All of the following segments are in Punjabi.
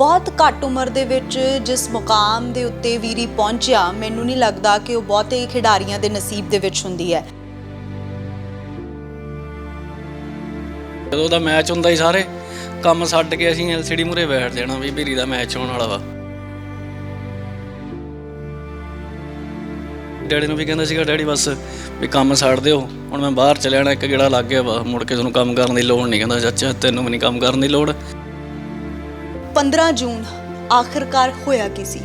ਬਹੁਤ ਘੱਟ ਉਮਰ ਦੇ ਵਿੱਚ ਜਿਸ ਮੁਕਾਮ ਦੇ ਉੱਤੇ ਵੀਰੀ ਪਹੁੰਚਿਆ, ਮੈਨੂੰ ਨਹੀਂ ਲੱਗਦਾ ਕਿ ਉਹ ਬਹੁਤੇ ਖਿਡਾਰੀਆਂ ਦੇ ਨਸੀਬ ਦੇ ਵਿੱਚ ਹੁੰਦੀ ਹੈ। ਜਦੋਂ ਦਾ ਮੈਚ ਹੁੰਦਾ ਹੀ ਸਾਰੇ, ਕੰਮ ਛੱਡ ਕੇ ਅਸੀਂ ਐਲਸੀਡੀ ਮੂਰੇ ਬੈਠ ਜਾਣਾ ਵੀ ਵੀਰੀ ਦਾ ਮੈਚ ਹੋਣ ਵਾਲਾ ਵਾ। ਡੈਡੀ ਨੂੰ ਵੀ ਕਹਿੰਦਾ ਸੀਗਾ, ਡੈਡੀ ਬਸ ਵੀ ਕੰਮ ਛੱਡ ਦਿਓ, ਹੁਣ ਮੈਂ ਬਾਹਰ ਚਲੇ ਜਾਣਾ, ਇੱਕ ਗੇੜਾ ਲੱਗ ਗਿਆ ਵਾ, ਮੁੜ ਕੇ ਤੁਹਾਨੂੰ ਕੰਮ ਕਰਨ ਦੀ ਲੋੜ ਨਹੀਂ। ਕਹਿੰਦਾ, ਚਾਚਾ, ਤੈਨੂੰ ਵੀ ਨਹੀਂ ਕੰਮ ਕਰਨ ਦੀ ਲੋੜ। 15 ਜੂਨ ਆਖਰਕਾਰ ਹੋਇਆ ਕੀ ਸੀ?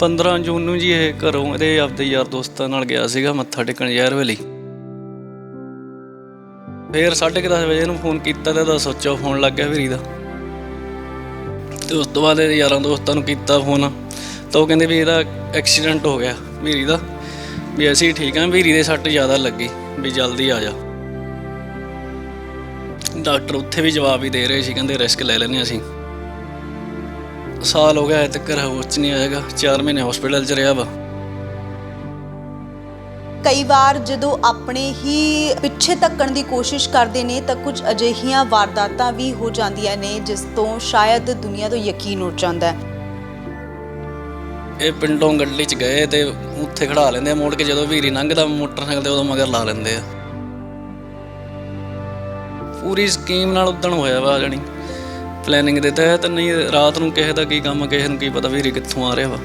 15 ਜੂਨ ਨੂੰ ਜੀ ਇਹ ਘਰੋਂ ਇਹਦੇ ਆਪਦੇ ਯਾਰ ਦੋਸਤਾਂ ਨਾਲ ਗਿਆ ਸੀਗਾ ਮੱਥਾ ਟੇਕਣ ਯਾਰ ਵੇਲੀ। ਫੇਰ 10:30 ਵਜੇ ਇਹਨੂੰ ਫੋਨ ਕੀਤਾ ਤੇ ਇਹਦਾ ਸੁੱਚ ਆਫ ਹੋਣ ਲੱਗ ਗਿਆ ਵੀਰੀ ਦਾ। ਤੇ ਉਸ ਤੋਂ ਬਾਅਦ ਇਹਦੇ ਯਾਰਾਂ ਦੋਸਤਾਂ ਨੂੰ ਕੀਤਾ ਫੋਨ। ਤਾਂ ਉਹ ਕਹਿੰਦੇ ਵੀ ਇਹਦਾ ਐਕਸੀਡੈਂਟ ਹੋ ਗਿਆ ਵੀਰੀ ਦਾ। ਵੀ ਅਸੀਂ ਠੀਕ ਆ ਵੀਰੀ ਦੇ ਸੱਟ ਜ਼ਿਆਦਾ ਲੱਗੀ, ਵੀ ਜਲਦੀ ਆ ਜਾ। ਡਾਕਟਰ ਉੱਥੇ ਵੀ ਜਵਾਬ ਹੀ ਦੇ ਰਹੇ ਸੀ ਕਹਿੰਦੇ ਰਿਸਕ ਲੈ ਲੈਨੇ ਅਸੀਂ। ਸਾਲ ਹੋ ਗਿਆ ਤੱਕ ਹੋਚ ਨਹੀਂ ਆਏਗਾ 4 ਮਹੀਨੇ ਹਸਪੀਟਲ ਚ ਰਿਹਾ ਵਾ। ਕਈ ਵਾਰ ਜਦੋਂ ਆਪਣੇ ਹੀ ਪਿੱਛੇ ਤੱਕਣ ਦੀ ਕੋਸ਼ਿਸ਼ ਕਰਦੇ ਨੇ ਤਾਂ ਕੁਝ ਅਜਿਹੀਆਂ ਵਾਰਦਾਤਾਂ ਵੀ ਹੋ ਜਾਂਦੀਆਂ ਨੇ ਜਿਸ ਤੋਂ ਸ਼ਾਇਦ ਦੁਨੀਆ ਤੋਂ ਯਕੀਨ ਉੱਠ ਜਾਂਦਾ ਹੈ। ਇਹ ਪਿੰਡੋਂ ਗੱਡੀ 'ਚ ਗਏ ਤੇ ਉੱਥੇ ਖੜਾ ਲੈਂਦੇ ਆ ਮੋੜ ਕੇ ਜਦੋਂ ਵੀਰੀ ਲੰਘਦਾ ਮੋਟਰਸਾਈਕਲ ਤੇ ਉਦੋਂ ਮਗਰ ਲਾ ਲੈਂਦੇ ਆ। ਪੂਰੀ ਸਕੀਮ ਨਾਲ ਉਦਣ ਹੋਇਆ ਵਾ ਜਾਣੀ। ਪਲੈਨਿੰਗ ਦੇ ਤਹਿਤ ਨਹੀਂ ਰਾਤ ਨੂੰ ਕਿਸੇ ਦਾ ਕੀ ਕੰਮ ਕਿਸੇ ਨੂੰ ਕੀ ਪਤਾ ਵੀਰੀ ਕਿੱਥੋਂ ਆ ਰਿਹਾ ਵਾ।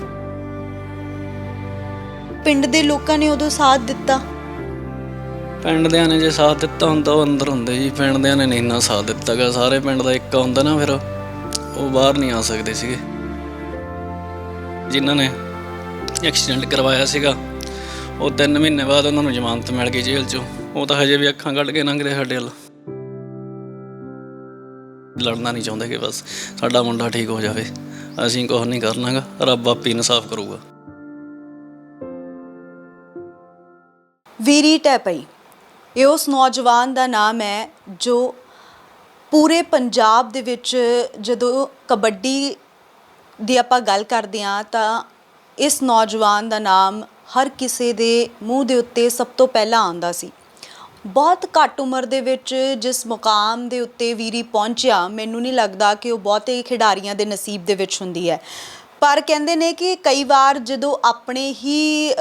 ਪਿੰਡ ਦੇ ਲੋਕਾਂ ਨੇ ਉਦੋਂ ਸਾਥ ਦਿੱਤਾ। ਪਿੰਡ ਦਿਆਂ ਨੇ ਜੇ ਸਾਥ ਦਿੱਤਾ ਹੁੰਦਾ ਉਹ ਅੰਦਰ ਹੁੰਦੇ ਜੀ। ਪਿੰਡ ਦਿਆਂ ਨੇ ਨਹੀਂ ਇੰਨਾ ਸਾਥ ਦਿੱਤਾਗਾ ਸਾਰੇ ਪਿੰਡ ਦਾ ਇੱਕ ਹੁੰਦਾ ਨਾ ਫਿਰ ਉਹ ਬਾਹਰ ਨਹੀਂ ਆ ਸਕਦੇ ਸੀਗੇ। ਜਿਨ੍ਹਾਂ ਨੇ ਐਕਸੀਡੈਂਟ ਕਰਵਾਇਆ ਸੀਗਾ ਉਹ 3 ਮਹੀਨੇ ਬਾਅਦ ਉਹਨਾਂ ਨੂੰ ਜ਼ਮਾਨਤ ਮਿਲ ਗਈ ਜੇਲ੍ਹ ਚੋਂ। ਉਹ ਤਾਂ ਹਜੇ ਵੀ ਅੱਖਾਂ ਕੱਢ ਕੇ ਲੰਘਦੇ ਸਾਡੇ ਵੱਲ। ਲੜਨਾ ਨਹੀਂ ਚਾਹੁੰਦੇ ਕਿ ਬਸ ਸਾਡਾ ਮੁੰਡਾ ਠੀਕ ਹੋ ਜਾਵੇ। ਅਸੀਂ ਕੁਝ ਨਹੀਂ ਕਰਨਾਗਾ, ਰੱਬ ਆਪੇ ਇਨਸਾਫ ਕਰੂਗਾ। ਵੀਰੀ ਟੈਪਈ ਇਹ ਉਸ ਨੌਜਵਾਨ ਦਾ ਨਾਮ ਹੈ ਜੋ ਪੂਰੇ ਪੰਜਾਬ ਦੇ ਵਿੱਚ ਜਦੋਂ ਕਬੱਡੀ ਦੀ ਆਪਾਂ ਗੱਲ ਕਰਦੇ ਹਾਂ ਤਾਂ ਇਸ ਨੌਜਵਾਨ ਦਾ ਨਾਮ ਹਰ ਕਿਸੇ ਦੇ ਮੂੰਹ ਦੇ ਉੱਤੇ ਸਭ ਤੋਂ ਪਹਿਲਾਂ ਆਉਂਦਾ ਸੀ। ਬਹੁਤ ਘੱਟ ਉਮਰ ਦੇ ਵਿੱਚ ਜਿਸ ਮੁਕਾਮ ਦੇ ਉੱਤੇ ਵੀਰੀ ਪਹੁੰਚਿਆ, ਮੈਨੂੰ ਨਹੀਂ ਲੱਗਦਾ ਕਿ ਉਹ ਬਹੁਤੇ ਖਿਡਾਰੀਆਂ ਦੇ ਨਸੀਬ ਦੇ ਵਿੱਚ ਹੁੰਦੀ ਹੈ। ਪਰ ਕਹਿੰਦੇ ਨੇ ਕਿ ਕਈ ਵਾਰ ਜਦੋਂ ਆਪਣੇ ਹੀ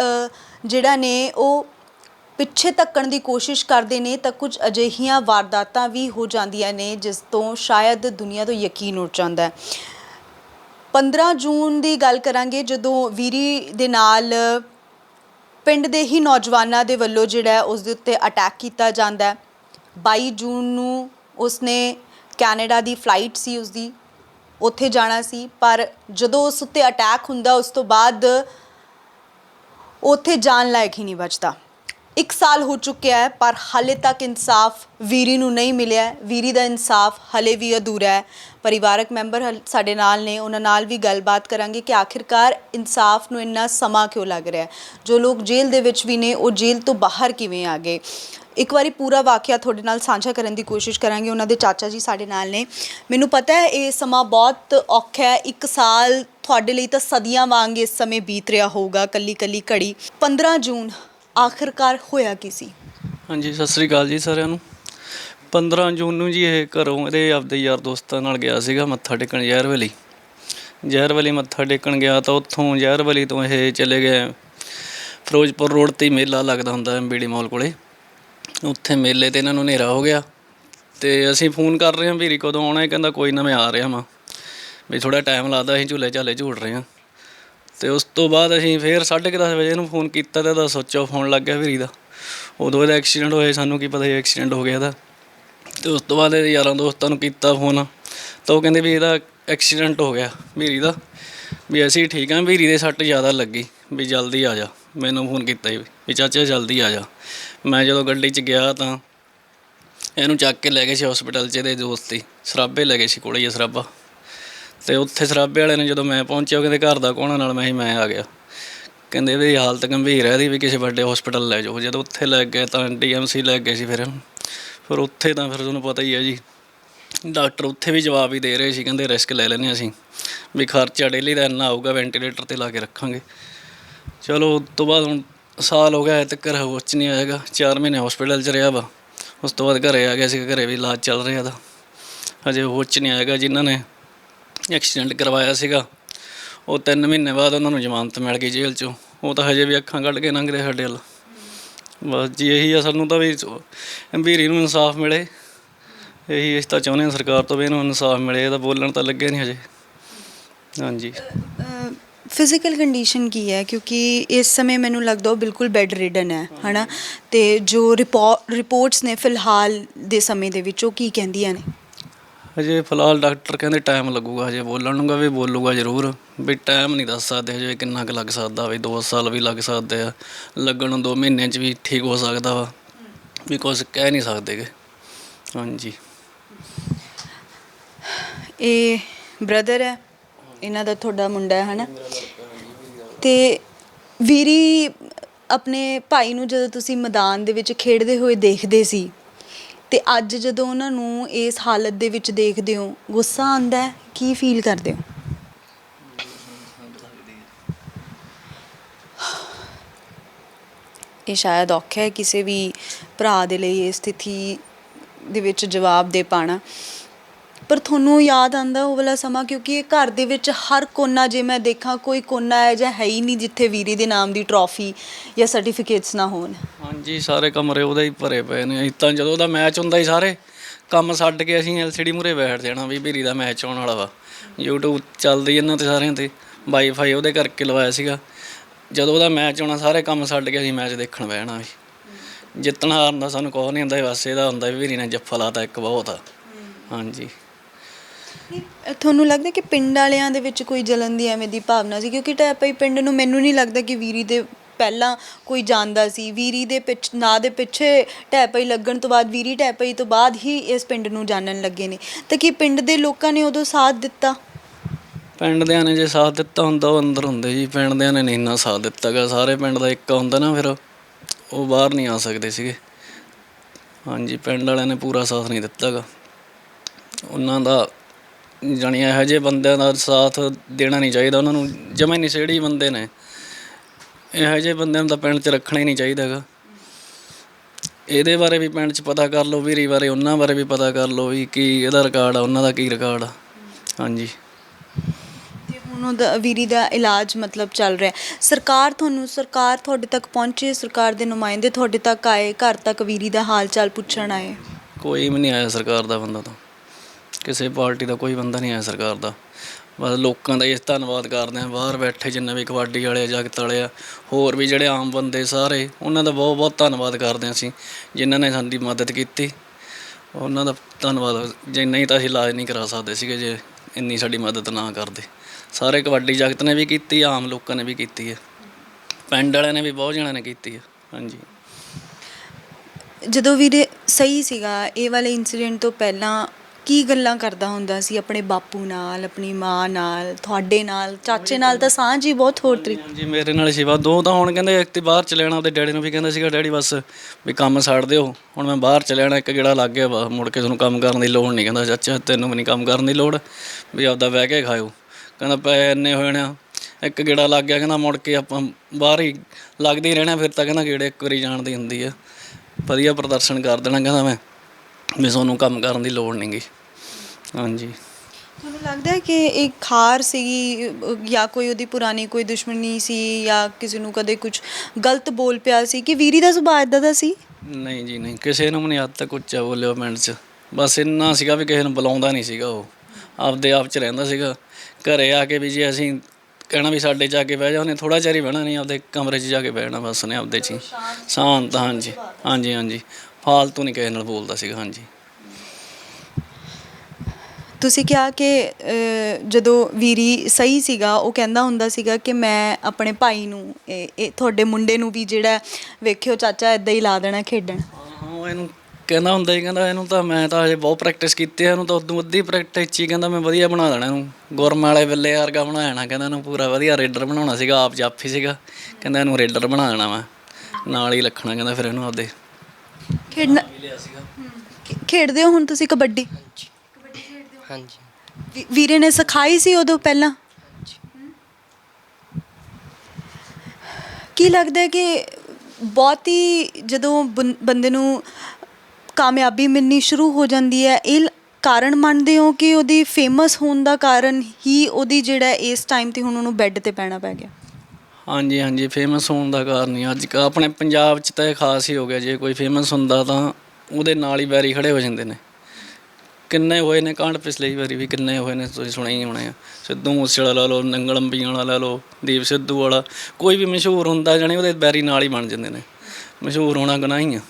ਜਿਹੜਾ ਨੇ ਉਹ ਪਿੱਛੇ ਤੱਕਣ ਦੀ ਕੋਸ਼ਿਸ਼ ਕਰਦੇ ਨੇ ਤਾਂ ਕੁਝ ਅਜਿਹੀਆਂ ਵਾਰਦਾਤਾਂ ਵੀ ਹੋ ਜਾਂਦੀਆਂ ਨੇ ਜਿਸ ਤੋਂ ਸ਼ਾਇਦ ਦੁਨੀਆ ਤੋਂ ਯਕੀਨ ਉੱਠ ਜਾਂਦਾ ਹੈ। 15 ਜੂਨ ਦੀ ਗੱਲ ਕਰਾਂਗੇ ਜਦੋਂ ਵੀਰੀ ਦੇ ਨਾਲ ਪਿੰਡ ਦੇ ਹੀ ਨੌਜਵਾਨਾਂ ਦੇ ਵੱਲੋਂ ਜਿਹੜਾ ਉਸ ਦੇ ਉੱਤੇ ਅਟੈਕ ਕੀਤਾ ਜਾਂਦਾ ਹੈ। 22 ਜੂਨ ਨੂੰ ਉਸਨੇ ਕੈਨੇਡਾ ਦੀ ਫਲਾਈਟ ਸੀ ਉਸਦੀ, ਉੱਥੇ ਜਾਣਾ ਸੀ। ਪਰ ਜਦੋਂ ਉਸ ਉੱਤੇ ਅਟੈਕ ਹੁੰਦਾ, ਉਸ ਤੋਂ ਬਾਅਦ ਉੱਥੇ ਜਾਣ ਲਾਇਕ ਹੀ ਨਹੀਂ ਬਚਦਾ। ਇੱਕ ਸਾਲ ਹੋ ਚੁੱਕਿਆ ਹੈ, ਪਰ ਹਾਲੇ ਤੱਕ ਇਨਸਾਫ ਵੀਰੀ ਨੂੰ ਨਹੀਂ ਮਿਲਿਆ ਹੈ। ਵੀਰੀ ਦਾ ਇਨਸਾਫ ਹਲੇ ਵੀ ਅਧੂਰਾ ਹੈ। ਪਰਿਵਾਰਕ ਮੈਂਬਰ ਹਲ- ਸਾਡੇ ਨਾਲ ਨੇ, ਉਹਨਾਂ ਨਾਲ ਵੀ ਗੱਲਬਾਤ ਕਰਾਂਗੇ ਕਿ ਆਖਿਰਕਾਰ ਇਨਸਾਫ ਨੂੰ ਇੰਨਾ ਸਮਾਂ ਕਿਉਂ ਲੱਗ ਰਿਹਾ ਹੈ? ਜੋ ਲੋਕ ਜੇਲ੍ਹ ਦੇ ਵਿੱਚ ਵੀ ਨੇ, ਉਹ ਜੇਲ੍ਹ ਤੋਂ ਬਾਹਰ ਕਿਵੇਂ ਆ ਗਏ? ਇੱਕ ਵਾਰੀ ਪੂਰਾ ਵਾਕਿਆ ਤੁਹਾਡੇ ਨਾਲ ਸਾਂਝਾ ਕਰਨ ਦੀ ਕੋਸ਼ਿਸ਼ ਕਰਾਂਗੇ, ਉਹਨਾਂ ਦੇ ਚਾਚਾ ਜੀ ਸਾਡੇ ਨਾਲ ਨੇ। ਮੈਨੂੰ ਪਤਾ ਹੈ, ਇਹ ਸਮਾਂ ਬਹੁਤ ਔਖਾ ਹੈ। ਇੱਕ ਸਾਲ ਤੁਹਾਡੇ ਲਈ ਤਾਂ ਸਦੀਆਂ ਵਾਂਗ ਇਸ ਸਮੇਂ ਬੀਤ ਰਿਹਾ ਹੋਊਗਾ ਕੱਲੀ ਕੱਲੀ ਘੜੀ। 15 ਜੂਨ ਆਖਿਰਕਾਰ ਹੋਇਆ ਕੀ ਸੀ? ਹਾਂਜੀ, ਸਤਿ ਸ੍ਰੀ ਅਕਾਲ ਜੀ ਸਾਰਿਆਂ ਨੂੰ। 15 ਜੂਨ ਨੂੰ ਜੀ ਇਹ ਘਰੋਂ ਇਹਦੇ ਆਪਦੇ ਯਾਰ ਦੋਸਤਾਂ ਨਾਲ ਗਿਆ ਸੀਗਾ ਮੱਥਾ ਟੇਕਣ ਜ਼ਹਿਰਵਲੀ ਜ਼ਹਿਰਵਲੀ ਮੱਥਾ ਟੇਕਣ ਗਿਆ ਤਾਂ ਉੱਥੋਂ ਜ਼ਹਿਰਵਲੀ ਤੋਂ ਇਹ ਚਲੇ ਗਏ। ਫਿਰੋਜ਼ਪੁਰ ਰੋਡ ਤੇ ਹੀ ਮੇਲਾ ਲੱਗਦਾ ਹੁੰਦਾ ਐਮਬੀਡੀ ਮਾਲ ਕੋਲੇ। ਉੱਥੇ ਮੇਲੇ ਤੇ ਇਹਨਾਂ ਨੂੰ ਹਨੇਰਾ ਹੋ ਗਿਆ ਤੇ ਅਸੀਂ ਫੋਨ ਕਰ ਰਹੇ ਹਾਂ ਵੀਰੀ ਕਦੋਂ ਆਉਣਾ ਇਹ ਕਹਿੰਦਾ ਕੋਈ ਨਾ ਮੈਂ ਆ ਰਿਹਾ ਵਾਂ। ਵੀ ਥੋੜਾ ਟਾਈਮ ਲੱਗਦਾ ਅਸੀਂ ਝੂਲੇ ਝਾਲੇ ਝੂੜ ਰਹੇ ਹਾਂ। ਅਤੇ ਉਸ ਤੋਂ ਬਾਅਦ ਅਸੀਂ ਫਿਰ ਸਾਢੇ ਕੁ ਦਸ ਵਜੇ ਇਹਨੂੰ ਫੋਨ ਕੀਤਾ ਤੇ ਇਹਦਾ ਸੁੱਚ ਆਫ ਹੋਣ ਲੱਗ ਗਿਆ ਵੀਰੀ ਦਾ। ਉਦੋਂ ਇਹਦਾ ਐਕਸੀਡੈਂਟ ਹੋਇਆ, ਸਾਨੂੰ ਕੀ ਪਤਾ ਇਹ ਐਕਸੀਡੈਂਟ ਹੋ ਗਿਆ ਇਹਦਾ। ਅਤੇ ਉਸ ਤੋਂ ਬਾਅਦ ਇਹਦੇ ਯਾਰਾਂ ਦੋਸਤਾਂ ਨੂੰ ਕੀਤਾ ਫੋਨ ਤਾਂ ਉਹ ਕਹਿੰਦੇ ਵੀ ਇਹਦਾ ਐਕਸੀਡੈਂਟ ਹੋ ਗਿਆ ਵੀਰੀ ਦਾ। ਵੀ ਅਸੀਂ ਠੀਕ ਹਾਂ, ਵੀਰੀ ਦੇ ਸੱਟ ਜ਼ਿਆਦਾ ਲੱਗੀ, ਵੀ ਜਲਦੀ ਆ ਜਾ। ਮੈਨੂੰ ਫੋਨ ਕੀਤਾ ਜੀ ਵੀ ਚਾਚਾ ਜਲਦੀ ਆ ਜਾ। ਮੈਂ ਜਦੋਂ ਗੱਡੀ 'ਚ ਗਿਆ ਤਾਂ ਇਹਨੂੰ ਚੱਕ ਕੇ ਲੈ ਗਏ ਸੀ ਹਸਪੀਟਲ 'ਚ, ਇਹਦੇ ਦੋਸਤ ਹੀ ਸਰਾਬੇ ਲੈ ਗਏ ਸੀ ਕੋਲੇ ਹੀ ਆ ਸਰਾਬਾ। ਤੇ ਉੱਥੇ ਸਰਾਬੇ ਵਾਲੇ ਨੇ ਜਦੋਂ ਮੈਂ ਪਹੁੰਚਿਆ, ਉਹ ਕਹਿੰਦੇ ਘਰ ਦਾ ਕੌਣ ਨਾਲ ਮੈਂ ਹੀ ਮੈਂ ਆ ਗਿਆ। ਕਹਿੰਦੇ ਵੀ ਹਾਲਤ ਗੰਭੀਰ ਹੈ ਇਹਦੀ ਵੀ ਕਿਸੇ ਵੱਡੇ ਹਸਪੀਟਲ ਲੈ ਜਾਓ। ਜਦੋਂ ਉੱਥੇ ਲੈ ਗਏ ਤਾਂ ਡੀਐਮਸੀ ਲੈ ਗਏ ਸੀ ਫਿਰ। ਫਿਰ ਉੱਥੇ ਤਾਂ ਫਿਰ ਤੁਹਾਨੂੰ ਪਤਾ ਹੀ ਹੈ ਜੀ, ਡਾਕਟਰ ਉੱਥੇ ਵੀ ਜਵਾਬ ਹੀ ਦੇ ਰਹੇ ਸੀ, ਕਹਿੰਦੇ ਰਿਸਕ ਲੈ ਲੈਨੇ ਅਸੀਂ। ਵੀ ਖਰਚਾ ਡੇਲੀ ਦਾ ਇੰਨਾ ਆਊਗਾ ਵੈਂਟੀਲੇਟਰ ਤੇ ਲਾ ਕੇ ਰੱਖਾਂਗੇ। ਚਲੋ, ਉਸ ਤੋਂ ਬਾਅਦ ਹੁਣ ਸਾਲ ਹੋ ਗਿਆ ਅਜੇ ਤੱਕ ਹੋਚ ਨਹੀਂ ਆਏਗਾ 4 ਮਹੀਨੇ ਹਸਪੀਟਲ 'ਚ ਰਿਹਾ ਵਾ। ਉਸ ਤੋਂ ਬਾਅਦ ਘਰੇ ਆ ਗਿਆ ਸੀ ਘਰੇ ਵੀ ਇਲਾਜ ਚੱਲ ਰਿਹਾ ਦਾ ਹਜੇ ਹੋਚ ਨਹੀਂ ਆਏਗਾ ਜਿਨ੍ਹਾਂ ਨੇ ਐਕਸੀਡੈਂਟ ਕਰਵਾਇਆ ਸੀਗਾ। ਉਹ 3 ਮਹੀਨੇ ਬਾਅਦ ਉਹਨਾਂ ਨੂੰ ਜ਼ਮਾਨਤ ਮਿਲ ਗਈ ਜੇਲ੍ਹ 'ਚੋਂ। ਉਹ ਤਾਂ ਹਜੇ ਵੀ ਅੱਖਾਂ ਕੱਢ ਕੇ ਲੰਘ ਰਹੇ ਸਾਡੇ ਵੱਲ। ਬਸ ਜੀ, ਇਹੀ ਆ ਸਾਨੂੰ ਤਾਂ ਵੀ ਵੀਰੀ ਨੂੰ ਇਨਸਾਫ ਮਿਲੇ। ਇਹੀ ਇਸ ਤਾਂ ਚਾਹੁੰਦੇ ਹਾਂ ਸਰਕਾਰ ਤੋਂ ਵੀ ਇਹਨੂੰ ਇਨਸਾਫ ਮਿਲੇ। ਇਹਦਾ ਬੋਲਣ ਤਾਂ ਲੱਗੇ ਨਹੀਂ ਹਜੇ। ਹਾਂਜੀ। ਫਿਜ਼ੀਕਲ ਕੰਡੀਸ਼ਨ ਕੀ ਹੈ? ਕਿਉਂਕਿ ਇਸ ਸਮੇਂ ਮੈਨੂੰ ਲੱਗਦਾ ਉਹ ਬਿਲਕੁਲ ਬੈੱਡ ਰਿਡਨ ਹੈ, ਹਨਾ? ਤੇ ਜੋ ਰਿਪੋਰਟਸ ਨੇ ਫਿਲਹਾਲ ਦੇ ਸਮੇਂ ਦੇ ਵਿੱਚ ਉਹ ਕੀ ਕਹਿੰਦੀਆਂ ਨੇ? ਹਜੇ ਫਿਲਹਾਲ ਡਾਕਟਰ ਕਹਿੰਦੇ ਟਾਈਮ ਲੱਗੂਗਾ, ਹਜੇ ਬੋਲਣ ਨੂੰ ਵੀ ਬੋਲੂਗਾ ਜ਼ਰੂਰ। ਵੀ ਟਾਈਮ ਨਹੀਂ ਦੱਸ ਸਕਦੇ, ਹਜੇ ਕਿੰਨਾ ਕੁ ਲੱਗ ਸਕਦਾ ਵੀ 2 ਸਾਲ ਵੀ ਲੱਗ ਸਕਦੇ ਆ। ਲੱਗਣ ਨੂੰ 2 ਮਹੀਨਿਆਂ 'ਚ ਵੀ ਠੀਕ ਹੋ ਸਕਦਾ ਵਾ। ਵੀ ਕੁਝ ਕਹਿ ਨਹੀਂ ਸਕਦੇਗੇ ਹਾਂਜੀ। ਇਹ ਬ੍ਰਦਰ ਹੈ। ਇਹਨਾਂ ਦਾ ਤੁਹਾਡਾ ਮੁੰਡਾ ਹੈ, ਹਨਾ? ਤੇ ਵੀਰੀ ਆਪਣੇ ਭਾਈ ਨੂੰ ਜਦੋਂ ਤੁਸੀਂ ਮੈਦਾਨ ਦੇ ਵਿੱਚ ਖੇਡਦੇ ਹੋਏ ਦੇਖਦੇ ਸੀ ਤੇ ਅੱਜ ਜਦੋਂ ਉਹਨਾਂ ਨੂੰ ਇਸ ਹਾਲਤ ਦੇ ਵਿੱਚ ਦੇਖਦੇ ਹੋ, ਗੁੱਸਾ ਆਉਂਦਾ ਹੈ? ਕੀ ਫੀਲ ਕਰਦੇ ਹੋ? ਇਹ ਸ਼ਾਇਦ ਔਖਾ ਹੈ ਕਿਸੇ ਵੀ ਭਰਾ ਦੇ ਲਈ ਇਹ ਸਥਿਤੀ ਦੇ ਵਿੱਚ ਜਵਾਬ ਦੇ ਪਾਣਾ। ਪਰ ਤੁਹਾਨੂੰ ਯਾਦ ਆਂਦਾ ਉਹ ਵਾਲਾ ਸਮਾਂ? ਕਿਉਂਕਿ ਇਹ ਘਰ ਦੇ ਵਿੱਚ ਹਰ ਕੋਨਾ ਜੇ ਮੈਂ ਦੇਖਾਂ, ਕੋਈ ਕੋਨਾ ਹੈ ਜਾਂ ਹੈ ਹੀ ਨਹੀਂ ਜਿੱਥੇ ਵੀਰੇ ਦੇ ਨਾਮ ਦੀ ਟਰੋਫੀ ਜਾਂ ਸਰਟੀਫਿਕੇਟਸ ਨਾ ਹੋਣ। ਹਾਂਜੀ, ਸਾਰੇ ਕਮਰੇ ਉਹਦੇ ਹੀ ਭਰੇ ਪਏ ਨੇ। ਅਸੀਂ ਤਾਂ ਜਦੋਂ ਉਹਦਾ ਮੈਚ ਹੁੰਦਾ ਸੀ ਸਾਰੇ, ਕੰਮ ਛੱਡ ਕੇ ਅਸੀਂ ਐਲਸੀਡੀ ਮੂਰੇ ਬੈਠ ਜਾਣਾ ਵੀ ਵੀਰੀ ਦਾ ਮੈਚ ਆਉਣ ਵਾਲਾ ਵਾ। YouTube ਚੱਲਦੀ ਇਹਨਾਂ ਤੇ ਸਾਰਿਆਂ ਤੇ। ਵਾਈਫਾਈ ਉਹਦੇ ਕਰਕੇ ਲਵਾਇਆ ਸੀਗਾ। ਜਦੋਂ ਉਹਦਾ ਮੈਚ ਆਉਣਾ, ਸਾਰੇ ਕੰਮ ਛੱਡ ਕੇ ਅਸੀਂ ਮੈਚ ਦੇਖਣ ਬਹਿਣਾ ਵੀ। ਜਿੱਤਣਾ ਹਾਰਨ ਦਾ ਸਾਨੂੰ ਕੁਛ ਨਹੀਂ ਹੁੰਦਾ, ਬਸ ਇਹਦਾ ਹੁੰਦਾ ਵੀ ਵੀਰੀ ਨੇ ਜੱਫਾ ਲਾਤਾ ਇੱਕ ਬਹੁਤ ਆ। ਹਾਂਜੀ। ਇਹ ਤੁਹਾਨੂੰ ਲੱਗਦਾ ਕਿ ਪਿੰਡ ਵਾਲਿਆਂ ਦੇ ਵਿੱਚ ਕੋਈ ਜਲਨ ਦੀ ਐਵੇਂ ਦੀ ਭਾਵਨਾ ਸੀ? ਕਿਉਂਕਿ ਟੈਪਈ ਪਿੰਡ ਨੂੰ ਮੈਨੂੰ ਨਹੀਂ ਲੱਗਦਾ ਕਿ ਵੀਰੀ ਦੇ ਪਹਿਲਾਂ ਕੋਈ ਜਾਣਦਾ ਸੀ, ਵੀਰੀ ਦੇ ਪਿੱਛ, ਨਾਂ ਦੇ ਪਿੱਛੇ ਟੈਪਈ ਲੱਗਣ ਤੋਂ ਬਾਅਦ, ਵੀਰੀ ਟੈਪਈ ਤੋਂ ਬਾਅਦ ਹੀ ਇਸ ਪਿੰਡ ਨੂੰ ਜਾਣਨ ਲੱਗੇ ਨੇ। ਤਾਂ ਕੀ ਪਿੰਡ ਦੇ ਲੋਕਾਂ ਨੇ ਉਦੋਂ ਸਾਥ ਦਿੱਤਾ? ਪਿੰਡ ਦਿਆਂ ਨੇ ਜੇ ਸਾਥ ਦਿੱਤਾ ਹੁੰਦਾ, ਉਹ ਅੰਦਰ ਹੁੰਦੇ ਜੀ। ਪਿੰਡ ਦਿਆਂ ਨੇ ਨਹੀਂ ਇੰਨਾ ਸਾਥ ਦਿੱਤਾਗਾ ਸਾਰੇ ਪਿੰਡ ਦਾ ਇੱਕ ਹੁੰਦਾ ਨਾ ਫਿਰ, ਉਹ ਬਾਹਰ ਨਹੀਂ ਆ ਸਕਦੇ ਸੀਗੇ। ਹਾਂਜੀ, ਪਿੰਡ ਵਾਲਿਆਂ ਨੇ ਪੂਰਾ ਸਾਥ ਨਹੀਂ ਦਿੱਤਾਗਾ ਉਹਨਾਂ ਦਾ ਜਾਣੀ ਇਹੋ ਜਿਹੇ ਬੰਦਿਆਂ ਦਾ ਸਾਥ ਦੇਣਾ ਨਹੀਂ ਚਾਹੀਦਾ। ਉਹਨਾਂ ਨੂੰ ਜਮੇ ਹੀ ਸੇੜੀ ਬੰਦੇ ਨੇ। ਇਹੋ ਜਿਹੇ ਬੰਦਿਆਂ ਨੂੰ ਤਾਂ ਪਿੰਡ 'ਚ ਰੱਖਣਾ ਹੀ ਨਹੀਂ ਚਾਹੀਦਾਗਾ ਇਹਦੇ ਬਾਰੇ ਵੀ ਪਿੰਡ 'ਚ ਪਤਾ ਕਰ ਲਓ ਵੀਰੀ ਬਾਰੇ ਉਹਨਾਂ ਬਾਰੇ ਵੀ ਪਤਾ ਕਰ ਲਓ ਵੀ ਕੀ ਇਹਦਾ ਰਿਕਾਰਡ ਆ ਉਹਨਾਂ ਦਾ ਕੀ ਰਿਕਾਰਡ ਆ। ਹਾਂਜੀ। ਤੇ ਹੁਣ ਉਹਦਾ ਵੀਰੀ ਦਾ ਇਲਾਜ ਮਤਲਬ ਚੱਲ ਰਿਹਾ। ਹੈ। ਸਰਕਾਰ ਤੁਹਾਨੂੰ ਸਰਕਾਰ ਤੁਹਾਡੇ ਤੱਕ ਪਹੁੰਚੇ ਸਰਕਾਰ ਦੇ ਨੁਮਾਇੰਦੇ ਤੁਹਾਡੇ ਤੱਕ ਆਏ ਘਰ ਤੱਕ ਵੀਰੀ ਦਾ ਹਾਲ ਚਾਲ ਪੁੱਛਣ ਆਏ? ਕੋਈ ਵੀ ਨਹੀਂ ਆਇਆ ਸਰਕਾਰ ਦਾ ਬੰਦਾ ਤਾਂ। ਕਿਸੇ ਪਾਰਟੀ ਦਾ ਕੋਈ ਬੰਦਾ ਨਹੀਂ ਆਇਆ ਸਰਕਾਰ ਦਾ। ਬਸ ਲੋਕਾਂ ਦਾ ਇਸ ਧੰਨਵਾਦ ਕਰਦੇ ਹਾਂ ਬਾਹਰ ਬੈਠੇ ਜਿੰਨੇ ਵੀ ਕਬੱਡੀ ਵਾਲੇ ਆ, ਜਗਤ ਵਾਲੇ ਆ ਹੋਰ ਵੀ ਜਿਹੜੇ ਆਮ ਬੰਦੇ ਸਾਰੇ ਉਹਨਾਂ ਦਾ ਬਹੁਤ ਬਹੁਤ ਧੰਨਵਾਦ ਕਰਦੇ ਹਾਂ ਅਸੀਂ ਜਿਨ੍ਹਾਂ ਨੇ ਸਾਡੀ ਮਦਦ ਕੀਤੀ। ਉਹਨਾਂ ਦਾ ਧੰਨਵਾਦ ਜੇ ਨਹੀਂ ਤਾਂ ਅਸੀਂ ਇਲਾਜ ਨਹੀਂ ਕਰਾ ਸਕਦੇ ਸੀਗੇ ਜੇ ਇੰਨੀ ਸਾਡੀ ਮਦਦ ਨਾ ਕਰਦੇ। ਸਾਰੇ ਕਬੱਡੀ ਜਗਤ ਨੇ ਵੀ ਕੀਤੀ ਆਮ ਲੋਕਾਂ ਨੇ ਵੀ ਕੀਤੀ ਹੈ। ਪਿੰਡ ਵਾਲਿਆਂ ਨੇ ਵੀ ਬਹੁਤ ਜਣਿਆਂ ਨੇ ਕੀਤੀ ਹੈ। ਹਾਂਜੀ। ਜਦੋਂ ਵੀਰੇ ਸਹੀ ਸੀਗਾ ਇਹ ਵਾਲੇ ਇਨਸੀਡੈਂਟ ਤੋਂ ਪਹਿਲਾਂ ਕੀ ਗੱਲਾਂ ਕਰਦਾ ਹੁੰਦਾ ਸੀ ਆਪਣੇ ਬਾਪੂ ਨਾਲ, ਆਪਣੀ ਮਾਂ ਨਾਲ, ਤੁਹਾਡੇ ਨਾਲ, ਚਾਚੇ ਨਾਲ ਤਾਂ ਸਾਂਝ ਹੀ ਬਹੁਤ ਹੋਰ ਤਰੀਕੇ ਹਾਂਜੀ ਮੇਰੇ ਨਾਲ ਸ਼ਿਵਾ ਦੋ ਤਾਂ ਹੁਣ ਕਹਿੰਦੇ ਇੱਕ ਤੇ ਬਾਹਰ ਚਲੇ ਜਾਣਾ ਉਹਦੇ ਡੈਡੀ ਨੂੰ ਵੀ ਕਹਿੰਦਾ ਸੀਗਾ, ਡੈਡੀ ਬਸ ਵੀ ਕੰਮ ਛੱਡ ਦਿਓ। ਹੁਣ ਮੈਂ ਬਾਹਰ ਚਲੇ ਜਾਣਾ ਇੱਕ ਗੇੜਾ ਲੱਗ ਗਿਆ ਵਾ ਮੁੜ ਕੇ ਤੁਹਾਨੂੰ ਕੰਮ ਕਰਨ ਦੀ ਲੋੜ ਨਹੀਂ। ਕਹਿੰਦਾ, ਚਾਚਾ, ਤੈਨੂੰ ਵੀ ਨਹੀਂ ਕੰਮ ਕਰਨ ਦੀ ਲੋੜ, ਵੀ ਆਪਦਾ ਬਹਿ ਕੇ ਖਾਇਓ। ਕਹਿੰਦਾ, ਪੈ ਇੰਨੇ ਹੋਏ ਨੇ ਇੱਕ ਗੇੜਾ ਲੱਗ ਗਿਆ, ਕਹਿੰਦਾ, ਮੁੜ ਕੇ ਆਪਾਂ ਬਾਹਰ ਹੀ ਲੱਗਦੇ ਹੀ ਰਹਿਣਾ, ਫਿਰ ਤਾਂ ਕਹਿੰਦਾ ਗੇੜੇ ਇੱਕ ਵਾਰੀ ਜਾਣ ਦੀ ਹੁੰਦੀ ਆ। ਵਧੀਆ ਪ੍ਰਦਰਸ਼ਨ ਕਰ ਦੇਣਾ, ਕਹਿੰਦਾ ਮੈਂ। ਵੀ ਤੁਹਾਨੂੰ ਕੰਮ ਕਰਨ ਦੀ ਲੋੜ ਨਹੀਂਗੀ ਹਾਂਜੀ। ਤੁਹਾਨੂੰ ਲੱਗਦਾ ਹੈ ਕਿ ਇਹ ਖਾਰ ਸੀਗੀ ਅਹ, ਜਾਂ ਕੋਈ ਉਹਦੀ ਪੁਰਾਣੀ ਕੋਈ ਦੁਸ਼ਮਣੀ ਸੀ ਜਾਂ ਕਿਸੇ ਨੂੰ ਕਦੇ ਕੁਝ ਗਲਤ ਬੋਲ ਪਿਆ ਸੀ ਕਿ ਵੀਰੀ ਦਾ ਸੁਭਾਅ ਇਦਾਂ ਦਾ ਸੀ? ਨਹੀਂ ਜੀ ਨਹੀਂ। ਕਿਸੇ ਨੂੰ ਵੀ ਨਹੀਂ ਅੱਜ ਤੱਕ ਉੱਚਾ ਬੋਲਿਆ ਪਿੰਡ 'ਚ। ਬਸ ਇੰਨਾ ਸੀਗਾ ਵੀ ਕਿਸੇ ਨੂੰ ਬੁਲਾਉਂਦਾ ਨਹੀਂ ਸੀਗਾ ਉਹ। ਆਪਦੇ ਆਪ 'ਚ ਰਹਿੰਦਾ ਸੀਗਾ। ਘਰੇ ਆ ਕੇ ਵੀ ਜੀ ਅਸੀਂ ਕਹਿਣਾ ਵੀ ਸਾਡੇ ਜਾ ਕੇ ਬਹਿ ਜਾ ਉਹਨੇ ਥੋੜਾ ਚਿਰ ਹੀ ਬਹਿਣਾ ਨਹੀਂ ਆਪਦੇ ਕਮਰੇ 'ਚ ਜਾ ਕੇ ਬਹਿਣਾ ਬਸ ਨੇ ਆਪਦੇ 'ਚ ਹੀ। ਸ਼ਾਂਤ ਹਾਂਜੀ। ਹਾਂਜੀ ਹਾਂਜੀ। ਫਾਲਤੂ ਨਹੀਂ ਕਿਸੇ ਨਾਲ ਬੋਲਦਾ ਸੀਗਾ ਹਾਂਜੀ। ਤੁਸੀਂ ਕਿਹਾ ਕਿ ਅਹ, ਜਦੋਂ ਵੀਰੀ ਸਹੀ ਸੀਗਾ ਉਹ ਕਹਿੰਦਾ ਹੁੰਦਾ ਸੀਗਾ ਕਿ ਮੈਂ ਆਪਣੇ ਭਾਈ ਨੂੰ ਇਹ ਇਹ ਤੁਹਾਡੇ ਮੁੰਡੇ ਨੂੰ ਵੀ ਜਿਹੜਾ ਵੇਖਿਓ ਚਾਚਾ ਇਦਾਂ ਹੀ ਲਾ ਦੇਣਾ ਖੇਡਣ। ਹਾਂ ਉਹ ਇਹਨੂੰ ਕਹਿੰਦਾ ਹੁੰਦਾ ਹੀ ਕਹਿੰਦਾ ਇਹਨੂੰ ਤਾਂ ਮੈਂ ਤਾਂ ਹਜੇ ਬਹੁਤ ਪ੍ਰੈਕਟਿਸ ਕੀਤੀ ਹੈ ਇਹਨੂੰ ਤਾਂ ਉਦੋਂ ਅੱਧੀ ਪ੍ਰੈਕਟਿਸ 'ਚ ਹੀ ਕਹਿੰਦਾ ਮੈਂ ਵਧੀਆ ਬਣਾ ਦੇਣਾ ਇਹਨੂੰ। ਗੁਰਮ ਵਾਲੇ ਵੇਲੇ ਵਰਗਾ ਬਣਾ ਦੇਣਾ ਕਹਿੰਦਾ ਇਹਨੂੰ ਪੂਰਾ ਵਧੀਆ ਰੇਡਰ ਬਣਾਉਣਾ ਸੀਗਾ ਆਪ ਜਾਫੀ ਸੀਗਾ। ਕਹਿੰਦਾ ਇਹਨੂੰ ਰੇਡਰ ਬਣਾ ਦੇਣਾ ਮੈਂ ਨਾਲ ਹੀ ਰੱਖਣਾ ਕਹਿੰਦਾ ਫਿਰ ਇਹਨੂੰ ਆਪਦੇ ਖੇਡਣਾ ਲਿਆ ਸੀਗਾ। ਖੇ- ਖੇਡਦੇ ਹੋ ਹੁਣ ਤੁਸੀਂ ਕਬੱਡੀ? ਹਾਂਜੀ। ਵੀ- ਵੀਰੇ ਨੇ ਸਿਖਾਈ ਸੀ ਉਦੋਂ ਪਹਿਲਾਂ? ਕੀ ਲੱਗਦਾ ਹੈ ਕਿ ਬਹੁਤੀ ਜਦੋਂ ਬੰ- ਬੰਦੇ ਨੂੰ ਕਾਮਯਾਬੀ ਮਿਲਣੀ ਸ਼ੁਰੂ ਹੋ ਜਾਂਦੀ ਹੈ ਇਹ ਲ- ਕਾਰਨ ਮੰਨਦੇ ਹੋ ਕਿ ਉਹਦੀ ਫੇਮਸ ਹੋਣ ਦਾ ਕਾਰਨ ਹੀ ਉਹਦੀ ਜਿਹੜਾ ਇਸ ਟਾਈਮ ਤੇ ਹੁਣ ਉਹਨੂੰ ਬੈੱਡ ਤੇ ਪੈਣਾ ਪੈ ਗਿਆ? ਹਾਂਜੀ ਹਾਂਜੀ ਫੇਮਸ ਹੋਣ ਦਾ ਕਾਰਨ ਹੀ ਅੱਜ ਕੱਲ੍ਹ ਆਪਣੇ ਪੰਜਾਬ 'ਚ ਤਾਂ ਇਹ ਖਾਸ ਹੀ ਹੋ ਗਿਆ। ਜੇ ਕੋਈ ਫੇਮਸ ਹੁੰਦਾ ਤਾਂ ਉਹਦੇ ਨਾਲ ਹੀ ਵੈਰੀ ਖੜੇ ਹੋ ਜਾਂਦੇ ਨੇ। ਕਿੰਨੇ ਹੋਏ ਨੇ ਕਾਂਡ ਪਿਛਲੀ ਵਾਰੀ ਵੀ, ਕਿੰਨੇ ਹੋਏ ਨੇ ਤੁਸੀਂ ਸੁਣੇ ਹੀ ਹੋਣੇ ਆ। ਸਿੱਧੂ ਮੂਸੇਵਾਲਾ ਲਾ ਲਓ, ਨੰਗਲ ਅੰਬੀਆਂ ਵਾਲਾ ਲਾ ਲਓ, ਦੀਪ ਸਿੱਧੂ ਵਾਲਾ। ਕੋਈ ਵੀ ਮਸ਼ਹੂਰ ਹੁੰਦਾ, ਜਾਣੀ ਉਹਦੇ ਵੈਰੀ ਨਾਲ ਹੀ ਬਣ ਜਾਂਦੇ ਨੇ। ਮਸ਼ਹੂਰ ਹੋਣਾ ਗੁਨਾਹ ਹੀ ਆ।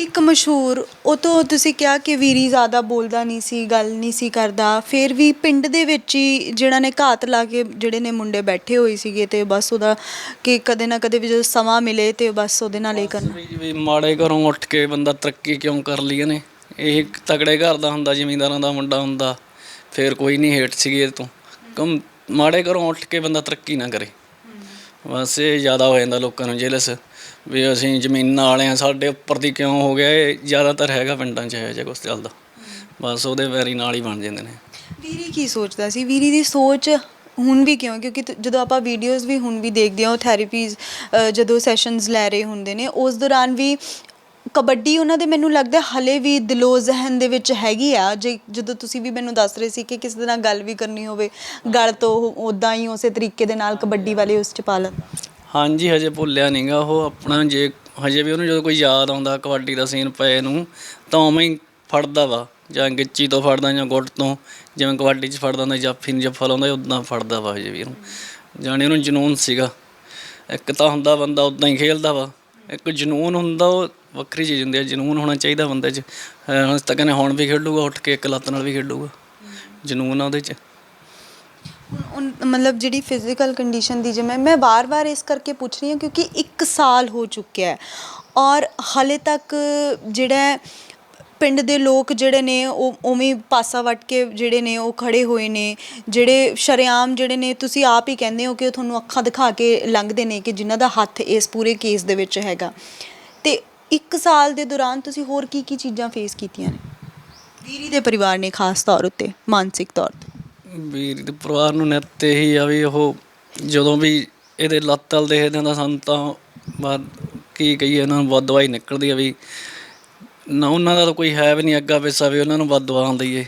ਇੱਕ ਮਸ਼ਹੂਰ ਉਹ ਤੋਂ ਤੁਸੀਂ ਕਿਹਾ ਕਿ ਵੀਰੀ ਜ਼ਿਆਦਾ ਬੋਲਦਾ ਨਹੀਂ ਸੀ ਗੱਲ ਨਹੀਂ ਸੀ ਕਰਦਾ। ਫਿਰ ਵੀ ਪਿੰਡ ਦੇ ਵਿੱਚ ਹੀ ਜਿਹੜਾ ਨੇ ਘਾਤ ਲਾ ਕੇ ਜਿਹੜੇ ਨੇ ਮੁੰਡੇ ਬੈਠੇ ਹੋਏ ਸੀਗੇ ਤੇ ਬਸ ਉਹਦਾ ਕਿ ਕਦੇ ਨਾ ਕਦੇ ਵੀ ਜਦੋਂ ਸਮਾਂ ਮਿਲੇ ਤੇ ਬਸ ਉਹਦੇ ਨਾਲ ਇਹ ਕਰਨਾ। ਵੀ ਵੀ ਮਾੜੇ ਘਰੋਂ ਉੱਠ ਕੇ ਬੰਦਾ ਤਰੱਕੀ ਕਿਉਂ ਕਰ ਲਈ ਇਹਨੇ ਇਹ ਤਗੜੇ ਘਰ ਦਾ ਹੁੰਦਾ ਜ਼ਿਮੀਂਦਾਰਾਂ ਦਾ ਮੁੰਡਾ ਹੁੰਦਾ ਫਿਰ ਕੋਈ ਨਹੀਂ ਹੇਠ ਸੀਗੀ ਇਹ ਤੋਂ। ਕਮ ਮਾੜੇ ਘਰੋਂ ਉੱਠ ਕੇ ਬੰਦਾ ਤਰੱਕੀ ਨਾ ਕਰੇ। ਬਸ ਇਹ ਜ਼ਿਆਦਾ ਹੋ ਜਾਂਦਾ ਲੋਕਾਂ ਨੂੰ ਜੇਲਸ। ਵੀ ਅਸੀਂ ਜ਼ਮੀਨਾਂ ਵਾਲੇ ਆ, ਸਾਡੇ ਉੱਪਰ ਦੀ ਕਿਉਂ ਹੋ ਗਿਆ, ਇਹ ਜ਼ਿਆਦਾਤਰ ਹੈਗਾ ਪਿੰਡਾਂ 'ਚ ਹੈ ਜੇ ਕੁਛ ਚੱਲਦਾ। ਬਸ ਉਹਦੇ ਵੈਰੀ ਨਾਲ ਹੀ ਬਣ ਜਾਂਦੇ ਨੇ। ਵੀਰੀ ਕੀ ਸੋਚਦਾ ਸੀ? ਵੀਰੀ ਦੀ ਸੋਚ ਹੁਣ ਵੀ ਕਿਉਂ? ਕਿਉਂਕਿ ਤ- ਜਦੋਂ ਆਪਾਂ ਵੀਡੀਓਜ਼ ਵੀ ਹੁਣ ਵੀ ਦੇਖਦੇ ਹਾਂ, ਉਹ ਥੈਰੇਪੀਜ਼ ਜਦੋਂ ਸੈਸ਼ਨਸ ਲੈ ਰਹੇ ਹੁੰਦੇ ਨੇ, ਉਸ ਦੌਰਾਨ ਵੀ ਕਬੱਡੀ ਉਹਨਾਂ ਦੇ ਮੈਨੂੰ ਲੱਗਦਾ ਹਲੇ ਵੀ ਦਿਲੋ ਜ਼ਹਿਨ ਦੇ ਵਿੱਚ ਹੈਗੀ ਆ। ਜੇ ਜਦੋਂ ਤੁਸੀਂ ਵੀ ਮੈਨੂੰ ਦੱਸ ਰਹੇ ਸੀ ਕਿ ਕਿਸੇ ਦੇ ਨਾਲ ਗੱਲ ਵੀ ਕਰਨੀ ਹੋਵੇ, ਗੱਲ ਤੋਂ ਉਦਾਂ ਹੀ ਉਸੇ ਤਰੀਕੇ ਦੇ ਨਾਲ ਕਬੱਡੀ ਵਾਲੇ ਉਸ ਚ ਪਾ ਲੈਂਦਾ ਹਾਂਜੀ, ਹਜੇ ਭੁੱਲਿਆ ਨਹੀਂਗਾ ਉਹ ਆਪਣਾ ਜੇ, ਹਜੇ ਵੀ ਉਹਨੂੰ ਜਦੋਂ ਕੋਈ ਯਾਦ ਆਉਂਦਾ ਕਬੱਡੀ ਦਾ ਸੀਨ ਪਏ ਨੂੰ, ਤਾਂ ਉਵੇਂ ਹੀ ਫੜਦਾ ਵਾ। ਜਾਂ ਗਿੱਚੀ ਤੋਂ ਫੜਦਾ ਜਾਂ ਗੁੱਟ ਤੋਂ, ਜਿਵੇਂ ਕਬੱਡੀ 'ਚ ਫੜਦਾ ਹੁੰਦਾ ਜਾਫੀ ਨੂੰ ਜੱਫਾ ਲਾਉਂਦਾ ਉਦਾਂ ਫੜਦਾ ਵਾ ਹਜੇ ਵੀ ਉਹਨੂੰ। ਜਾਣੀ ਉਹਨੂੰ ਜਨੂਨ ਸੀਗਾ। ਇੱਕ ਤਾਂ ਹੁੰਦਾ ਬੰਦਾ ਉਦਾਂ ਹੀ ਖੇਲਦਾ ਵਾ। ਇੱਕ ਜਨੂਨ ਹੁੰਦਾ, ਉਹ ਵੱਖਰੀ ਚੀਜ਼ ਹੁੰਦੀ ਹੈ ਜਨੂਨ ਹੋਣਾ ਚਾਹੀਦਾ ਬੰਦੇ 'ਚ। ਹੁਣ ਤਾਂ ਕਹਿੰਦੇ ਹੁਣ ਵੀ ਖੇਡੂਗਾ, ਉੱਠ ਕੇ ਇੱਕ ਲੱਤ ਨਾਲ ਵੀ ਖੇਡੂਗਾ। ਜਨੂਨ ਆ ਉਹਦੇ 'ਚ। ਉਨ- ਮਤਲਬ ਜਿਹੜੀ ਫਿਜ਼ੀਕਲ ਕੰਡੀਸ਼ਨ ਦੀ ਜਿਵੇਂ ਮੈਂ ਵਾਰ-ਵਾਰ ਇਸ ਕਰਕੇ ਪੁੱਛ ਰਹੀ ਹਾਂ ਕਿਉਂਕਿ 1 ਸਾਲ ਹੋ ਚੁੱਕਿਆ ਹੈ ਔਰ ਹਾਲੇ ਤੱਕ ਜਿਹੜਾ ਪਿੰਡ ਦੇ ਲੋਕ ਜਿਹੜੇ ਨੇ ਉਹ ਉਵੇਂ ਪਾਸਾ ਵੱਟ ਕੇ ਜਿਹੜੇ ਨੇ ਉਹ ਖੜੇ ਹੋਏ ਨੇ, ਜਿਹੜੇ ਸ਼ਰੇਆਮ ਜਿਹੜੇ ਨੇ ਤੁਸੀਂ ਆਪ ਹੀ ਕਹਿੰਦੇ ਹੋ ਕਿ ਉਹ ਤੁਹਾਨੂੰ ਅੱਖਾਂ ਦਿਖਾ ਕੇ ਲੰਘਦੇ ਨੇ ਕਿ ਜਿਨ੍ਹਾਂ ਦਾ ਹੱਥ ਇਸ ਪੂਰੇ ਕੇਸ ਦੇ ਵਿੱਚ ਹੈਗਾ। ਤੇ 1 ਸਾਲ ਦੇ ਦੌਰਾਨ ਤੁਸੀਂ ਹੋਰ ਕੀ ਕੀ ਚੀਜ਼ਾਂ ਫੇਸ ਕੀਤੀਆਂ ਨੇ? ਵੀਰੀ ਦੇ ਪਰਿਵਾਰ ਨੇ ਖਾਸ ਤੌਰ ਉੱਤੇ, ਮਾਨਸਿਕ ਤੌਰ ਤੇ। ਵੀਰ ਦੇ ਪਰਿਵਾਰ ਨੂੰ ਨਿੱਤ ਇਹੀ ਆ ਵੀ ਉਹ ਜਦੋਂ ਵੀ ਇਹਦੇ ਲੱਤ ਤਲ ਦੇਖਦੇ ਹੁੰਦਾ ਸਾਨੂੰ ਤਾਂ ਬਾਅਦ ਕੀ ਕਹੀਏ ਉਹਨਾਂ ਨੂੰ ਵੱਧ ਦਵਾਈ ਨਿਕਲਦੀ ਆ ਵੀ ਨਾ ਉਹਨਾਂ ਦਾ ਤਾਂ ਕੋਈ ਹੈ ਵੀ ਨਹੀਂ ਅੱਗਾ ਪਿੱਛਾ ਵੀ ਉਹਨਾਂ ਨੂੰ ਵੱਧ ਦਵਾ ਦਈਏ।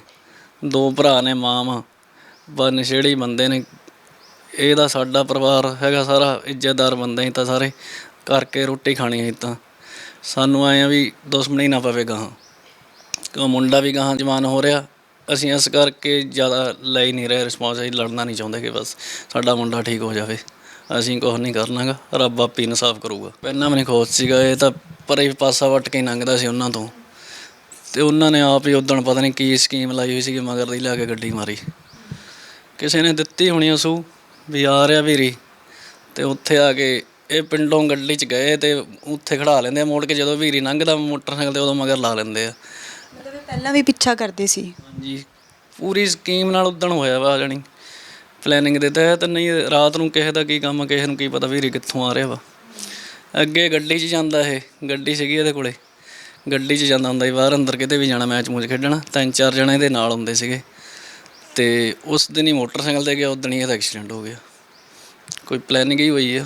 ਦੋ ਭਰਾ ਨੇ ਮਾਂ ਮਾਂ ਬਸ ਨਸ਼ੇੜੀ ਬੰਦੇ ਨੇ। ਇਹਦਾ ਸਾਡਾ ਪਰਿਵਾਰ ਹੈਗਾ ਸਾਰਾ, ਇੱਜ਼ਤਦਾਰ ਬੰਦੇ ਹੀ ਤਾਂ ਸਾਰੇ, ਕਰਕੇ ਰੋਟੀ ਖਾਣੀ ਹੈ ਤਾਂ। ਸਾਨੂੰ ਆਏ ਆ ਵੀ ਦੁਸ਼ਮਣੀ ਨਾ ਪਵੇ ਗਾਹਾਂ। ਕਿ ਮੁੰਡਾ ਵੀ ਗਾਹਾਂ ਜਵਾਨ ਹੋ ਰਿਹਾ ਅਸੀਂ ਇਸ ਕਰਕੇ ਜ਼ਿਆਦਾ ਲੈ ਹੀ ਨਹੀਂ ਰਹੇ ਰਿਸਪੋਂਸ ਅਸੀਂ ਲੜਨਾ ਨਹੀਂ ਚਾਹੁੰਦੇ ਕਿ ਬਸ ਸਾਡਾ ਮੁੰਡਾ ਠੀਕ ਹੋ ਜਾਵੇ। ਅਸੀਂ ਕੁਛ ਨਹੀਂ ਕਰਨਾ ਗਾ ਰੱਬ ਆਪੇ ਇਨਸਾਫ ਕਰੂਗਾ। ਪਹਿਲਾਂ ਮੈਨੂੰ ਖੋਜ ਸੀਗਾ, ਇਹ ਤਾਂ ਪਰੇ ਪਾਸਾ ਵੱਟ ਕੇ ਲੰਘਦਾ ਸੀ ਉਹਨਾਂ ਤੋਂ। ਤੇ ਉਹਨਾਂ ਨੇ ਆਪ ਹੀ ਉਦਣ ਪਤਾ ਨਹੀਂ ਕੀ ਸਕੀਮ ਲਾਈ ਹੋਈ ਸੀ ਕਿ ਮਗਰ ਦੀ ਲਾ ਕੇ ਗੱਡੀ ਮਾਰੀ। ਕਿਸੇ ਨੇ ਦਿੱਤੀ ਹੋਣੀ ਉਸੂ ਵੀ ਆ ਰਿਹਾ ਵੀਰੀ, ਤੇ ਉੱਥੇ ਆ ਕੇ ਇਹ ਪਿੰਡੋਂ ਗੱਡੀ 'ਚ ਗਏ ਤੇ ਉੱਥੇ ਖੜਾ ਲੈਂਦੇ ਆ, ਮੋੜ ਕੇ ਜਦੋਂ ਵੀਰੀ ਲੰਘਦਾ ਮੋਟਰਸਾਈਕਲ ਤੇ ਉਦੋਂ ਮਗਰ ਲਾ ਲੈਂਦੇ ਆ। ਪਹਿਲਾਂ ਵੀ ਪਿੱਛਾ ਕਰਦੇ ਸੀ। ਹਾਂਜੀ, ਪੂਰੀ ਸਕੀਮ ਨਾਲ ਉਦਣ ਹੋਇਆ ਵਾ ਜਾਣੀ ਪਲੈਨਿੰਗ ਦੇ ਤਹਿਤ ਨਹੀਂ, ਰਾਤ ਨੂੰ ਕਿਸੇ ਦਾ ਕੀ ਕੰਮ, ਕਿਸੇ ਨੂੰ ਕੀ ਪਤਾ ਵੀਰੇ ਕਿੱਥੋਂ ਆ ਰਿਹਾ ਵਾ। ਅੱਗੇ ਗੱਡੀ 'ਚ ਜਾਂਦਾ ਇਹ, ਗੱਡੀ ਸੀਗੀ ਇਹਦੇ ਕੋਲੇ। ਗੱਡੀ 'ਚ ਜਾਂਦਾ ਹੁੰਦਾ ਸੀ ਬਾਹਰ, ਅੰਦਰ ਕਿਤੇ ਵੀ ਜਾਣਾ, ਮੈਚ ਮੂਚ ਖੇਡਣਾ। ਤਿੰਨ ਚਾਰ ਜਣੇ ਇਹਦੇ ਨਾਲ ਹੁੰਦੇ ਸੀਗੇ। ਤੇ ਉਸ ਦਿਨ ਹੀ ਮੋਟਰਸਾਈਕਲ ਤੇ ਗਿਆ ਉਦਣ ਹੀ ਇਹਦਾ ਐਕਸੀਡੈਂਟ ਹੋ ਗਿਆ। ਕੋਈ ਪਲੈਨਿੰਗ ਹੀ ਹੋਈ ਆ।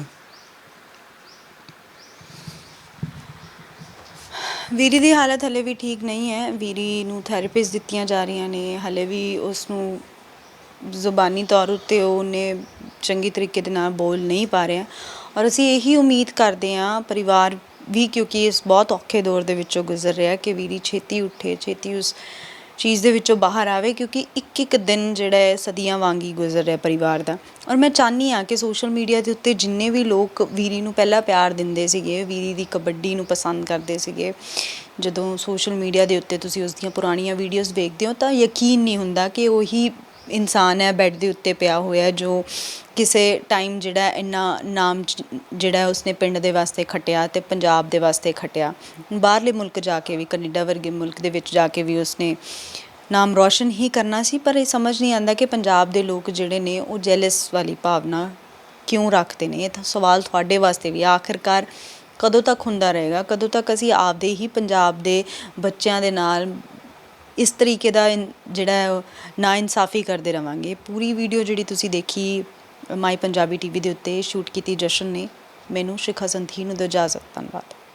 ਵੀਰੀ ਦੀ ਹਾਲਤ ਹਲੇ ਵੀ ਠੀਕ ਨਹੀਂ ਹੈ। ਵੀਰੀ ਨੂੰ ਥੈਰੇਪੀਜ਼ ਦਿੱਤੀਆਂ ਜਾ ਰਹੀਆਂ ਨੇ। ਹਲੇ ਵੀ ਉਸ ਨੂੰ ਜ਼ੁਬਾਨੀ ਤੌਰ ਉੱਤੇ ਉਹਨੇ ਚੰਗੀ ਤਰੀਕੇ ਦੇ ਨਾਲ ਬੋਲ ਨਹੀਂ ਪਾ ਰਿਹਾ। ਔਰ ਅਸੀਂ ਇਹੀ ਉਮੀਦ ਕਰਦੇ ਹਾਂ, ਪਰਿਵਾਰ ਵੀ ਕਿਉਂਕਿ ਇਸ ਬਹੁਤ ਔਖੇ ਦੌਰ ਦੇ ਵਿੱਚੋਂ ਗੁਜ਼ਰ ਰਿਹਾ ਕਿ ਵੀਰੀ ਛੇਤੀ ਉੱਠੇ, ਛੇਤੀ ਉਸ ਚੀਜ਼ ਦੇ ਵਿੱਚੋਂ ਬਾਹਰ ਆਵੇ ਕਿਉਂਕਿ ਇੱਕ ਇੱਕ ਦਿਨ ਜਿਹੜਾ ਹੈ ਸਦੀਆਂ ਵਾਂਗ ਹੀ ਗੁਜ਼ਰ ਰਿਹਾ ਪਰਿਵਾਰ ਦਾ। ਔਰ ਮੈਂ ਚਾਹਨੀ ਆ ਕਿ ਸੋਸ਼ਲ ਮੀਡੀਆ ਦੇ ਉੱਤੇ ਜਿੰਨੇ ਵੀ ਲੋਕ ਵੀਰੀ ਨੂੰ ਪਹਿਲਾਂ ਪਿਆਰ ਦਿੰਦੇ ਸੀਗੇ, ਵੀਰੀ ਦੀ ਕਬੱਡੀ ਨੂੰ ਪਸੰਦ ਕਰਦੇ ਸੀਗੇ, ਜਦੋਂ ਸੋਸ਼ਲ ਮੀਡੀਆ ਦੇ ਉੱਤੇ ਤੁਸੀਂ ਉਸ ਦੀਆਂ ਪੁਰਾਣੀਆਂ ਵੀਡੀਓਜ਼ ਵੇਖਦੇ ਹੋ ਤਾਂ ਯਕੀਨ ਨਹੀਂ ਹੁੰਦਾ ਕਿ ਉਹੀ ਇਨਸਾਨ ਹੈ ਬੈੱਡ ਦੇ ਉੱਤੇ ਪਿਆ ਹੋਇਆ, ਜੋ ਕਿਸੇ ਟਾਈਮ ਜਿਹੜਾ ਇੰਨਾ ਨਾਮ ਜਿਹੜਾ ਉਸਨੇ ਪਿੰਡ ਦੇ ਵਾਸਤੇ ਖਟਿਆ ਤੇ ਪੰਜਾਬ ਦੇ ਵਾਸਤੇ ਖਟਿਆ। ਬਾਹਰਲੇ ਮੁਲਕ ਜਾ ਕੇ ਵੀ, ਕੈਨੇਡਾ ਵਰਗੇ ਮੁਲਕ ਦੇ ਵਿੱਚ ਜਾ ਕੇ ਵੀ ਉਸਨੇ ਨਾਮ ਰੋਸ਼ਨ ਹੀ ਕਰਨਾ ਸੀ, ਪਰ ਇਹ ਸਮਝ ਨਹੀਂ ਆਉਂਦਾ ਕਿ ਪੰਜਾਬ ਦੇ ਲੋਕ ਜਿਹੜੇ ਨੇ, ਉਹ ਜੈਲਸ ਵਾਲੀ ਭਾਵਨਾ ਕਿਉਂ ਰੱਖਦੇ ਨੇ? ਇਹ ਤਾਂ ਸਵਾਲ ਤੁਹਾਡੇ ਵਾਸਤੇ ਵੀ ਆ। ਆਖਿਰਕਾਰ ਕਦੋਂ ਤੱਕ ਹੁੰਦਾ ਰਹੇਗਾ? ਕਦੋਂ ਤੱਕ ਅਸੀਂ ਆਪਦੇ ਹੀ ਪੰਜਾਬ ਦੇ ਬੱਚਿਆਂ ਦੇ ਨਾਲ ਇਸ ਤਰੀਕੇ ਦਾ ਇਨ- ਜਿਹੜਾ ਉਹ ਨਾ ਇਨਸਾਫੀ ਕਰਦੇ ਰਵਾਂਗੇ। ਪੂਰੀ ਵੀਡੀਓ ਜਿਹੜੀ ਤੁਸੀਂ ਦੇਖੀ ਮਾਈ ਪੰਜਾਬੀ ਟੀਵੀ ਦੇ ਉੱਤੇ ਸ਼ੂਟ ਕੀਤੀ ਜਸ਼ਨ ਨੇ, ਮੈਨੂੰ ਸ਼ਿਖਾ ਸੰਧੀ ਨੂੰ ਦਿਓ ਇਜਾਜ਼ਤ, ਧੰਨਵਾਦ।